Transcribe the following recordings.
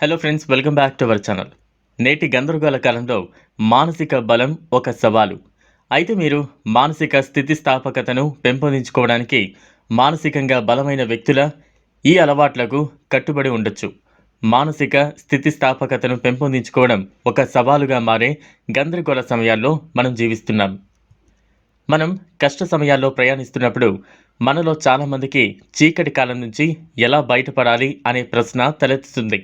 Hello friends welcome back to our channel నేటి గందరగోళ కాలంలో మానసిక బలం ఒక సవాలు. అయితే మీరు మానసిక స్థితిస్థాపకతను పెంపొందించుకోవడానికి మానసికంగా బలమైన వ్యక్తుల ఈ అలవాట్లకు కట్టుబడి ఉండొచ్చు. మానసిక స్థితిస్థాపకతను పెంపొందించుకోవడం ఒక సవాలుగా మారే గందరగోళ సమయాల్లో మనం జీవిస్తున్నాం. మనం కష్ట సమయాల్లో ప్రయాణిస్తున్నప్పుడు మనలో చాలామందికి చీకటి కాలం నుంచి ఎలా బయటపడాలి అనే ప్రశ్న తలెత్తుతుంది.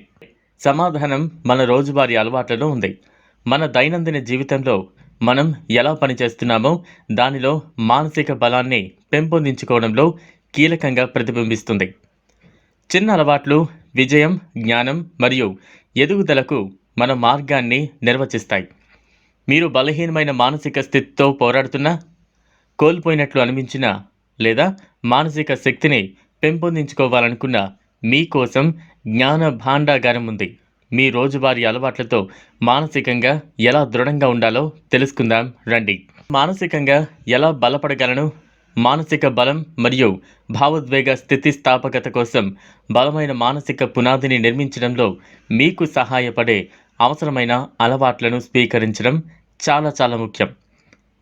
సమాధానం మన రోజువారీ అలవాట్లలో ఉంది. మన దైనందిన జీవితంలో మనం ఎలా పనిచేస్తున్నామో దానిలో మానసిక బలాన్ని పెంపొందించుకోవడంలో కీలకంగా ప్రతిబింబిస్తుంది. చిన్న అలవాట్లు విజయం జ్ఞానం మరియు ఎదుగుదలకు మన మార్గాన్ని నిర్వచిస్తాయి. మీరు బలహీనమైన మానసిక స్థితితో పోరాడుతున్నా కోల్పోయినట్లు అనిపించిన లేదా మానసిక శక్తిని పెంపొందించుకోవాలనుకున్న మీకోసం జ్ఞాన భాండాగారం ఉంది. మీ రోజువారీ అలవాట్లతో మానసికంగా ఎలా దృఢంగా ఉండాలో తెలుసుకుందాం. రండి. మానసికంగా ఎలా బలపడగలను? మానసిక బలం మరియు భావోద్వేగ స్థితిస్థాపకత కోసం బలమైన మానసిక పునాదిని నిర్మించడంలో మీకు సహాయపడే అవసరమైన అలవాట్లను స్వీకరించడం చాలా చాలా ముఖ్యం.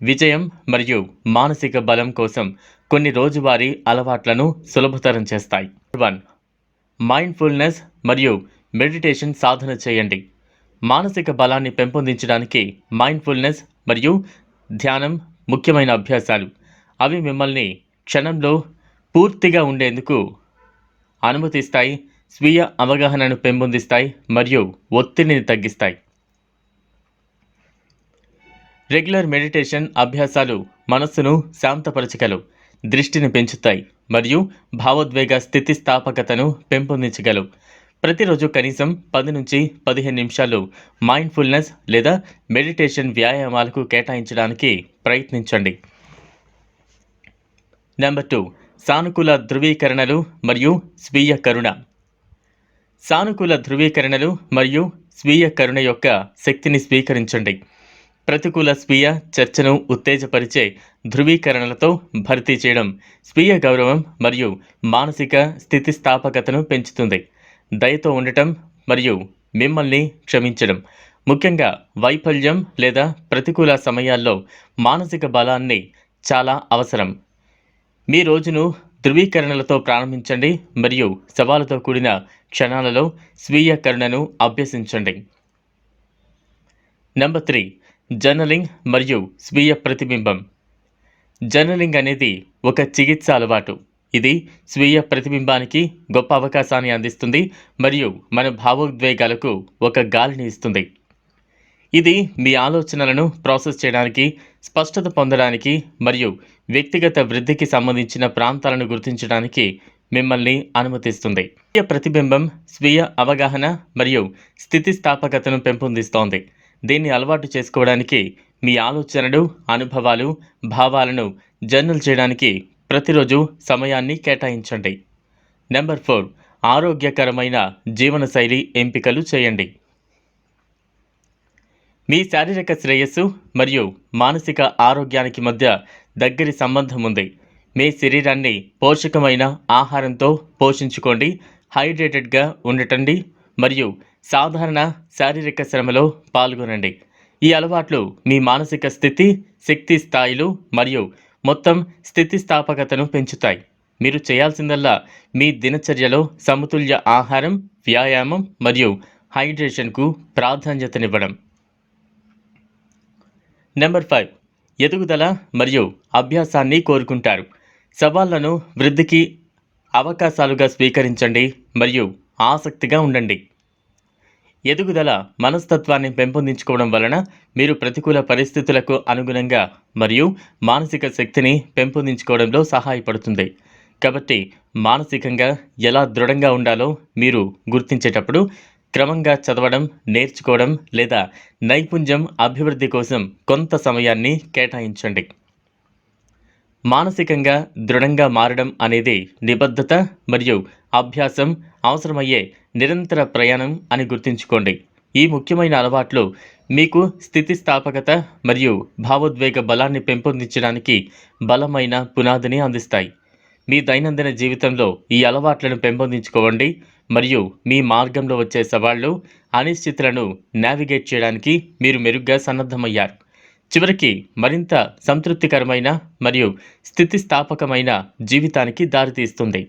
విజయం మరియు మానసిక బలం కోసం కొన్ని రోజువారీ అలవాట్లను సులభతరం చేస్తాయి. వన్. మైండ్ఫుల్నెస్ మరియు మెడిటేషన్ సాధన చేయండి. మానసిక బలాన్ని పెంపొందించడానికి మైండ్ఫుల్నెస్ మరియు ధ్యానం ముఖ్యమైన అభ్యాసాలు. అవి మిమ్మల్ని క్షణంలో పూర్తిగా ఉండేందుకు అనుమతిస్తాయి స్వీయ అవగాహనను పెంపొందిస్తాయి మరియు ఒత్తిడిని తగ్గిస్తాయి. రెగ్యులర్ మెడిటేషన్ అభ్యాసాలు మనస్సును శాంతపరచగలవు. దృష్టిని పెంచుతాయి మరియు భావోద్వేగ స్థితిస్థాపకతను పెంపొందించగలవు. ప్రతిరోజు కనీసం పది నుంచి పదిహేను నిమిషాలు మైండ్ఫుల్నెస్ లేదా మెడిటేషన్ వ్యాయామాలకు కేటాయించడానికి ప్రయత్నించండి. నెంబర్ టూ సానుకూల ధృవీకరణలు మరియు స్వీయ కరుణ. సానుకూల ధృవీకరణలు మరియు స్వీయ కరుణ యొక్క శక్తిని స్వీకరించండి. ప్రతికూల స్వీయ చర్చను ఉత్తేజపరిచే ధృవీకరణలతో భర్తీ చేయడం స్వీయ గౌరవం మరియు మానసిక స్థితిస్థాపకతను పెంచుతుంది. దయతో ఉండటం మరియు మిమ్మల్ని క్షమించడం. ముఖ్యంగా వైఫల్యం లేదా ప్రతికూల సమయాల్లో మానసిక బలాన్ని చాలా అవసరం. మీ రోజును ధృవీకరణలతో ప్రారంభించండి మరియు సవాలుతో కూడిన క్షణాలలో స్వీయ కరుణను అభ్యసించండి. Number three. జర్నలింగ్ మరియు స్వీయ ప్రతిబింబం. జర్నలింగ్ అనేది ఒక చికిత్స అలవాటు. ఇది స్వీయ ప్రతిబింబానికి గొప్ప అవకాశాన్ని అందిస్తుంది మరియు మన భావోద్వేగాలకు ఒక గాలిని ఇస్తుంది. ఇది మీ ఆలోచనలను ప్రాసెస్ చేయడానికి స్పష్టత పొందడానికి మరియు వ్యక్తిగత వృద్ధికి సంబంధించిన ప్రాంతాలను గుర్తించడానికి మిమ్మల్ని అనుమతిస్తుంది. స్వీయ ప్రతిబింబం స్వీయ అవగాహన మరియు స్థితిస్థాపకతను పెంపొందిస్తోంది. దీన్ని అలవాటు చేసుకోవడానికి మీ ఆలోచనలు అనుభవాలు భావాలను జర్నల్ చేయడానికి ప్రతిరోజు సమయాన్ని కేటాయించండి. నెంబర్ ఫోర్ ఆరోగ్యకరమైన జీవనశైలి ఎంపికలు చేయండి. మీ శారీరక శ్రేయస్సు మరియు మానసిక ఆరోగ్యానికి మధ్య దగ్గరి సంబంధం ఉంది. మీ శరీరాన్ని పోషకమైన ఆహారంతో పోషించుకోండి హైడ్రేటెడ్గా ఉండటండి మరియు సాధారణ శారీరక శ్రమలో పాల్గొనండి. ఈ అలవాట్లు మీ మానసిక స్థితి శక్తి స్థాయిలు మరియు మొత్తం స్థితిస్థాపకతను పెంచుతాయి. మీరు చేయాల్సిందల్లా మీ దినచర్యలో సమతుల్య ఆహారం వ్యాయామం మరియు హైడ్రేషన్కు ప్రాధాన్యతనివ్వడం. Number five. ఎదుగుదల మరియు అభ్యాసాన్ని కోరుకుంటారు. సవాళ్ళను వృద్ధికి అవకాశాలుగా స్వీకరించండి మరియు ఆసక్తిగా ఉండండి. ఎదుగుదల మనస్తత్వాన్ని పెంపొందించుకోవడం వలన మీరు ప్రతికూల పరిస్థితులకు అనుగుణంగా మరియు మానసిక శక్తిని పెంపొందించుకోవడంలో సహాయపడుతుంది. కాబట్టి మానసికంగా ఎలా దృఢంగా ఉండాలో మీరు గుర్తించేటప్పుడు క్రమంగా చదవడం నేర్చుకోవడం లేదా నైపుణ్యం అభివృద్ధి కోసం కొంత సమయాన్ని కేటాయించండి. మానసికంగా దృఢంగా మారడం అనేది నిబద్ధత మరియు అభ్యాసం అవసరమయ్యే నిరంతర ప్రయాణం అని గుర్తుంచుకోండి. ఈ ముఖ్యమైన అలవాట్లు మీకు స్థితిస్థాపకత మరియు భావోద్వేగ బలాన్ని పెంపొందించడానికి బలమైన పునాదిని అందిస్తాయి. మీ దైనందిన జీవితంలో ఈ అలవాట్లను పెంపొందించుకోవండి మరియు మీ మార్గంలో వచ్చే సవాళ్ళు అనిశ్చితులను నావిగేట్ చేయడానికి మీరు మెరుగ్గా సన్నద్ధమయ్యారు. చివరికి మరింత సంతృప్తికరమైన మరియు స్థితిస్థాపకమైన జీవితానికి దారితీస్తుంది.